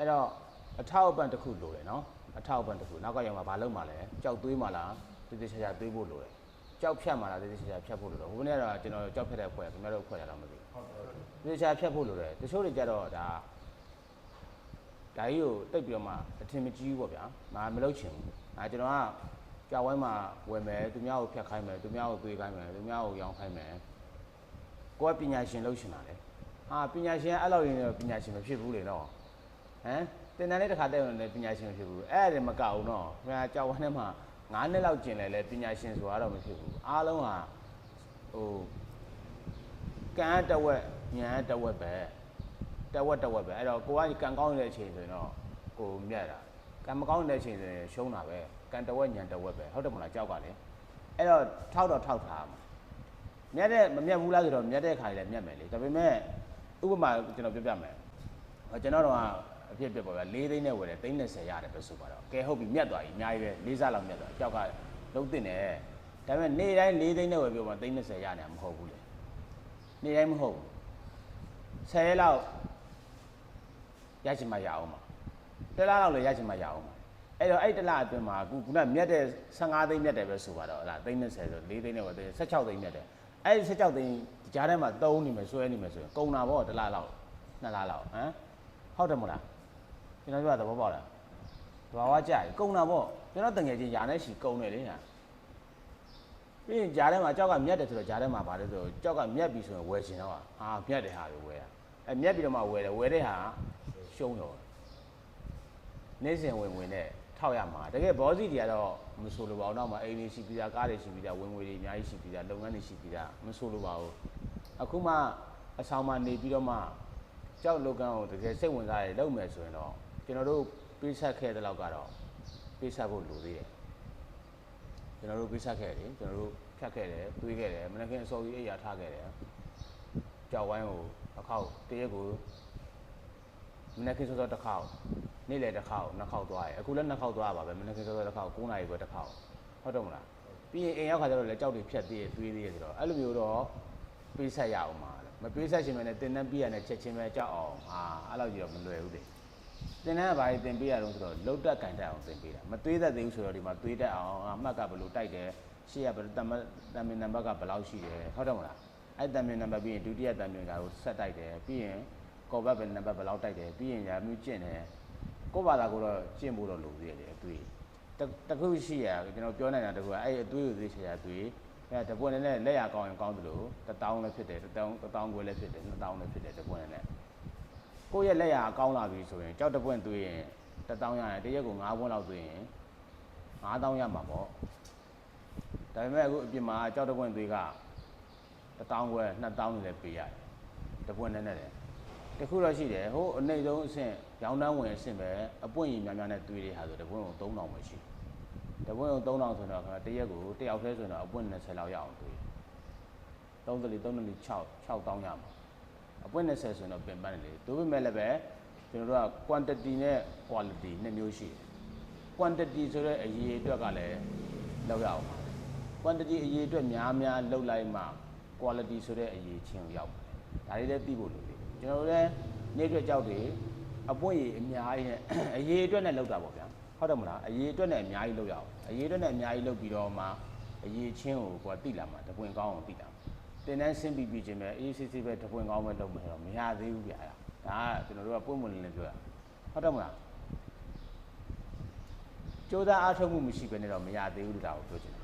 အဲ့တော့အထောက်အပံ့တစ်ခုလိုတယ်နော်အထောက်အပံ့တစ်ခုနောက်ကရောက်မှာဘာလုပ်မှာလဲကြောက်သွေးမှာလားတိတိကျကျသွေးဖို့လိုတယ်ကြောက်ဖြတ်မှာလားတိတိကျကျဖြတ်ဖို့လိုတယ်ဟိုနေ့ကတော့ကျွန်တော်ကြောက်ဖြတ်တဲ့ဖွဲ့ခင်ဗျားတို့ဖွဲ့တာတော့မသိဘူးဟုတ်တယ်တိတိကျကျဖြတ်ဖို့လိုတယ်တချို့တွေကြတော့ဒါဒါကြီးကိုတိတ်ပြီးတော့မှအထင်မကြီးဘူးပေါ့ဗျာမမလုပ်ချင်ဘူးအဲကျွန်တော်ကကြောက်ဝိုင်းမှာဝယ်မယ်သူများကိုဖြတ်ခိုင်းမယ်သူများကိုသွေးခိုင်းမယ်သူများကိုရောင်းခိုင်းမယ်ကိုကပညာရှင်လုပ်ရှင်တာလေဟာပညာရှင်အဲ့လောက်ရင်းတော့ပညာရှင်မဖြစ်ဘူးလေနော် ဟမ်တင်တန်းလေးတစ်ခါတက်ရင်လည်းပညာရှင်မဖြစ်ဘူးအဲ့ဒါတွေမကဘူးနော်ခင်ဗျာကြောက်ဝမ်းထဲမှာ9နှစ်လောက်ကျင်လဲလဲပညာရှင်ဆိုတာတော့မဖြစ်ဘူးအားလုံးဟာဟိုကံတဝက်ညာတဝက်ပဲတဝက်တဝက်ပဲအဲ့တော့ကိုကကံကောင်းနေတဲ့အချိန်ဆိုရင်တော့ကိုမြတ်တာကံမကောင်းနေတဲ့အချိန်ဆိုရင်ရှုံးတာပဲကံတဝက်ညာတဝက်ပဲဟုတ်တယ်မလားကြောက်ကလေအဲ့တော့ထောက်တော့ထောက်ထားမှာမြတ်တဲ့မမြတ်ဘူးလားဆိုတော့မြတ်တဲ့ခါကြီးလည်းမြတ်မယ်လေဒါပေမဲ့ဥပမာကျွန်တော်ပြောပြမယ်ဟောကျွန်တော်တို့က အဖြစ်ဖြစ်ပေါ်ဗျာ၄သိန်းနဲ့ဝယ်တယ်သိန်း30ရတယ်ပဲဆိုပါတော့ကဲဟုတ်ပြီမြတ်သွားပြီအများကြီးပဲ၄စားလောက်မြတ်သွားကြောက်ကလုံးတင်တယ်ဒါပေမဲ့နေ့တိုင်း၄သိန်းနဲ့ဝယ်ပြောမှသိန်း30ရနေတာမဟုတ်ဘူးလေနေ့တိုင်းမဟုတ်ဘူး10ရက်လောက်ရချင်မှရအောင်ပါတစ်လားလောက်လည်းရချင်မှရအောင်ပါအဲ့တော့အဲ့တစ်လားအတွင်းမှာအခုခုနမြတ်တဲ့15သိန်းမြတ်တယ်ပဲဆိုပါတော့အဲ့ဒါသိန်း30ဆို4သိန်းနဲ့ဝယ်သိန်း16သိန်းမြတ်တယ်အဲ့ဒီ16သိန်းကြားထဲမှာ3နေမယ်ဆွဲနေမယ်ဆိုရင်ကုန်တာပေါ့တစ်လားလောက်နှစ်လားလောက်ဟမ်ဟုတ်တယ်မဟုတ်လား ကျွန်တော်ပြောတာသဘောပေါက်လားတဘာဝကြပြီကုန်တာပေါ့ကျွန်တော်တငယ်ချင်းယာနဲ့ရှီကုန်တယ်လေညာပြီးရင်ကြားထဲမှာကြောက်ကမြတ်တယ်ဆိုတော့ကြားထဲမှာဗါတယ်ဆိုတော့ကြောက်ကမြတ်ပြီဆိုရင်ဝယ်ရှင်တော့ဟာမြတ်တယ်ဟာကိုဝယ်ရအဲမြတ်ပြီးတော့မှဝယ်တယ်ဝယ်တဲ့ဟာရှုံးတော့နေ့စဉ်ဝင်ဝင်နဲ့ထောက်ရမှာတကယ်ဘောစီတွေကတော့မဆိုလိုပါဘူးနောက်မှအိမ်တွေရှိပြီးသားကားတွေရှိပြီးသားဝင်ငွေတွေအများကြီးရှိပြီးသားလုပ်ငန်းတွေရှိပြီးသားမဆိုလိုပါဘူးအခုမှအဆောင်မှနေပြီးတော့မှကြောက်လောကန်းကိုတကယ်စိတ်ဝင်စားရလုပ်မယ်ဆိုရင်တော့ ကျွန်တော်တို့ပေးဆက်ခဲ့တဲ့လောက်ကတော့ပေးဆက်ဖို့လိုသေးတယ်ကျွန်တော်တို့ပေးဆက်ခဲ့တယ်ကျွန်တော်တို့ဖြတ်ခဲ့တယ်တွေးခဲ့တယ်မနက်ခင်းအစောကြီးအိပ်ရာထားခဲ့တယ်ကြောက်ဝိုင်းကိုအခောက်တရက်ကိုမနေ့ကစောစောတစ်ခေါက်နေ့လယ်တစ်ခေါက်နှစ်ခေါက်သွားရယ်အခုလည်းနှစ်ခေါက်သွားပါပဲမနေ့ကစောစောတစ်ခေါက်9နာရီပဲတစ်ခေါက်ဟုတ်တော့မလားပြီးရင်အိမ်ရောက်ခါကျတော့လည်းကြောက်တွေဖြတ်သေးရသွေးသေးရဆိုတော့အဲ့လိုမျိုးတော့ပေးဆက်ရအောင်ပါလေမပေးဆက်ရှင်မနဲ့တင်တန်းပြရနဲ့ချက်ချင်းပဲကြောက်အောင်ဟာအဲ့လိုကြီးတော့မလွယ်ဘူးလေ တင်တန်းကဘာကြီးတင်ပေးရတော့ဆိုတော့လုတ်တက်ကင်တက်အောင်တင်ပေးတာမသွေးသက်သေးဘူးဆိုတော့ဒီမှာသွေးတက်အောင်အမှတ်ကဘယ်လိုတိုက်တယ်ရှေ့ကဘယ်လိုတမတမင်နံပါတ်ကဘယ်လောက်ရှိတယ်ဟုတ်တော့မလားအဲ့တမင်နံပါတ်ပြီးရင်ဒုတိယတမင်ကကိုဆက်တိုက်တယ်ပြီးရင်ကော်ဘတ်ပဲနံပါတ်ဘယ်လောက်တိုက်တယ်ပြီးရင်ညာမျိုးကျင့်တယ်ကိုယ့်ဘာသာကိုတော့ကျင့်ဖို့တော့လိုသေးတယ်အသွေးတတခုရှိရကျွန်တော်ပြောနေတာတခုကအဲ့အသွေးကိုသိချင်ရအသွေးအဲ့တပွင့်နဲ့လက်ရကောင်းရင်ကောင်းတယ်လို့တထောင်လည်းဖြစ်တယ်တထောင်တထောင်ခွဲလည်းဖြစ်တယ်နှစ်ထောင်လည်းဖြစ်တယ်တပွင့်နဲ့ ကိုယ့်ရဲ့လက်ရကောင်းလာပြီဆိုရင်ကြောက်တပွင့်သွေးရင်တထောင်ရတယ်တရက်ကို9ပွင့်လောက်သွေးရင်9000ရမှာပေါ့ဒါပေမဲ့အခုအပြင်မှာကြောက်တပွင့်သွေးကတထောင်ခွဲ2000လည်းပေးရတယ်တပွင့်နဲ့နဲ့တယ်တခုတော့ရှိတယ်ဟိုအနေဆုံးအဆင့်ရောင်းတန်းဝင်အဆင့်ပဲအပွင့်ရည်များများနဲ့တွေးတဲ့ဟာဆိုတပွင့်ကို3000ပဲရှိတယ်တပွင့်ကို3000ဆိုတော့ခါတရက်ကိုတယောက်တည်းဆိုတော့အပွင့်20လောက်ရအောင်တွေး30လီ30လီ6 6000ရမှာ အပွင့်20ဆိုတော့ပင်ပန်းတယ်လေဒါပေမဲ့လည်းပဲကျွန်တော်တို့က quantity နဲ့ quality နှစ်မျိုးရှိတယ် quantity ဆိုတဲ့အရေးအတွက်ကလည်းလောက်ရအောင်ပါ quantity အရေးအတွက်များများလောက်လိုက်မှ quality ဆိုတဲ့အရေးချင်းကိုရောက်ပါတယ်ဒါလေးလည်းသိဖို့လိုတယ်ကျွန်တော်တို့လည်းနေ့အတွက်ကြောက်တွေအပွင့်ရည်အများကြီးနဲ့အရေးအတွက်နဲ့လောက်တာပေါ့ဗျာဟုတ်တယ်မလားအရေးအတွက်နဲ့အများကြီးလောက်ရအောင်အရေးအတွက်နဲ့အများကြီးလောက်ပြီးတော့မှအရေးချင်းကိုကိုယ်ကသိလာမှာတပွင့်ကောင်းအောင်သိလာမှာ တင်တန်းဆင်းပြီးပြီးချင်းပဲအေးစစ်စစ်ပဲတပွင့်ကောင်းပဲလုပ်မယ်တော့မရသေးဘူးဗျာဒါကကျွန်တော်တို့ကပွင့်ပွင့်လင်းလင်းပြောတာဟုတ်တယ်မလားကြိုးစားအားထုတ်မှုမရှိဘဲနဲ့တော့မရသေးဘူးလို့ဒါကိုပြောချင်တာ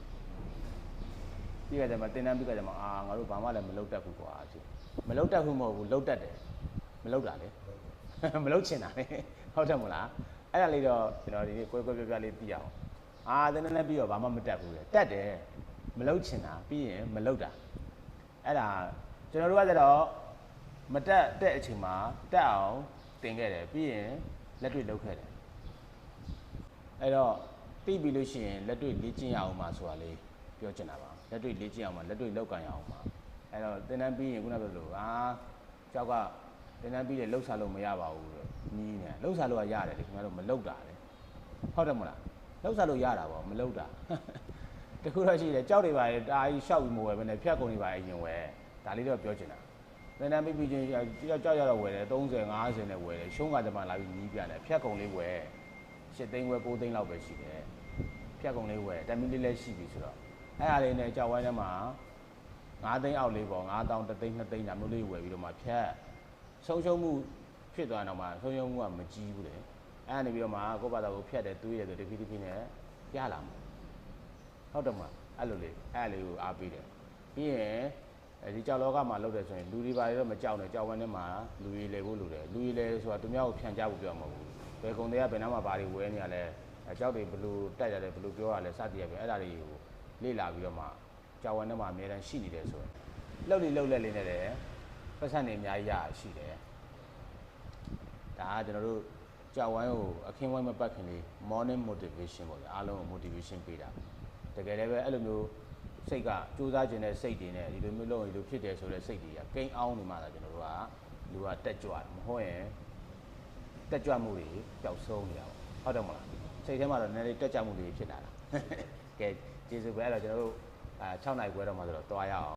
ပြီးကြတယ်မှာတင်တန်းပြီးကြတယ်မှာအာငါတို့ဘာမှလည်းမလုပ်တတ်ဘူးကွာချစ်မလုပ်တတ်ဘူးမဟုတ်ဘူးလုပ်တတ်တယ်မလုပ်တာလေမလုပ်ချင်တာလေဟုတ်တယ်မလားအဲ့ဒါလေးတော့ကျွန်တော်ဒီနေ့ကွဲကွဲပြားပြားလေးသိအောင်အာတင်တန်းလည်းပြီးတော့ဘာမှမတတ်ဘူးလေတတ်တယ်မလုပ်ချင်တာပြီးရင်မလုပ်တာ အဲ့ဒါကျွန်တော်တို့ကကြတော့မတက်တဲ့အချိန်မှာတက်အောင်တင်ခဲ့တယ်ပြီးရင်လက်တွေ့လုပ်ခဲ့တယ်အဲ့တော့သိပြီလို့ရှိရင်လက်တွေ့လေ့ကျင့်ရအောင်ပါဆိုတာလေးပြောချင်တာပါလက်တွေ့လေ့ကျင့်အောင်ပါလက်တွေ့လောက်ကန်ရအောင်ပါအဲ့တော့သင်တန်းပြီးရင်ခုနကပြောလို့အာကျောက်ကသင်တန်းပြီးရင်လှုပ်ရှားလို့မရပါဘူးလို့ညီးနေလှုပ်ရှားလို့ကရတယ်လေခင်ဗျားတို့မလှုပ်တာလေဟုတ်တယ်မလားလှုပ်ရှားလို့ရတာပေါ့မလှုပ်တာ တခုတော့ရှိတယ်ကြောက်တွေပါလေတာကြီးရှောက်ပြီးမဝယ်ဘဲနဲ့ဖြတ်ကုန်တွေပါအရင်ဝယ်ဒါလေးတော့ပြောချင်တာသင်တန်းပြီးပြီးချင်းကြောက်ကြောက်ရတော့ဝယ်တယ်30 50နဲ့ဝယ်တယ်ရှုံးကတမလာပြီးညီးပြန်တယ်ဖြတ်ကုန်လေးဝယ်8သိန်းဝယ်9သိန်းလောက်ပဲရှိတယ်ဖြတ်ကုန်လေးဝယ်တမီလေးလည်းရှိပြီဆိုတော့အဲ့အားလေးနဲ့ကြောက်ဝိုင်းထဲမှာ9သိန်းအောက်လေးပေါ့9000 3သိန်း2သိန်းဒါမျိုးလေးဝယ်ပြီးတော့မှဖြတ်ဆုံးရှုံးမှုဖြစ်သွားတော့မှဆုံးရှုံးမှုကမကြီးဘူးလေအဲ့ဒါနေပြီးတော့မှကိုယ့်ဘာသာကိုဖြတ်တယ်တွေးတယ်ဆိုတဖြည်းဖြည်းနဲ့ရလာမှာ ဟုတ်တယ်မလားအဲ့လိုလေအဲ့လိုကိုအားပေးတယ်ပြီးရင်အဲဒီကြောက်လောကမှာလုပ်တယ်ဆိုရင်လူတွေပါတော့မကြောက်နဲ့ကြောက်ဝမ်းထဲမှာလူတွေလေဖို့လူတယ်လူတွေလေဆိုတာသူများကိုဖြန့်ကြဖို့ပြောမှာမဟုတ်ဘူးဘယ်ကုံတွေကဘယ်နားမှာဘာတွေဝဲနေရလဲအဲကြောက်တွေဘယ်လိုတက်ရတယ်ဘယ်လိုပြောရလဲစသည်ရပဲအဲ့ဒါတွေကိုလေ့လာပြီးတော့မှကြောက်ဝမ်းထဲမှာအများတန်းရှိနေတယ်ဆိုရင်လှုပ်လေလှုပ်လက်လေးနဲ့လည်းပတ်စံနေအများကြီးရရှိတယ်ဒါကကျွန်တော်တို့ကြောက်ဝမ်းကိုအခင်းဝိုင်းမပတ်ခင်လေး morning motivation ပေါ့ဗျာအားလုံးကို motivation ပေးတာ တကယ်လည်းပဲအဲ့လိုမျိုးစိတ်ကစူးစမ်းခြင်းတဲ့စိတ်တွေနဲ့ဒီလိုမျိုးလုပ်ရင်ဒီလိုဖြစ်တယ်ဆိုတဲ့စိတ်တွေကကိန်းအောင်နေမှသာကျွန်တော်တို့ကလူကတက်ကြွတယ်မဟုတ်ရင်တက်ကြွမှုတွေပျောက်ဆုံးနေတာပေါ့ဟုတ်တယ်မလားစိတ်ထဲမှာတော့နည်းနည်းတက်ကြွမှုတွေဖြစ်လာတာကဲကျေးဇူးပဲအဲ့တော့ကျွန်တော်တို့အာ6နိုင်ခွဲတော့မှဆိုတော့တွားရအောင်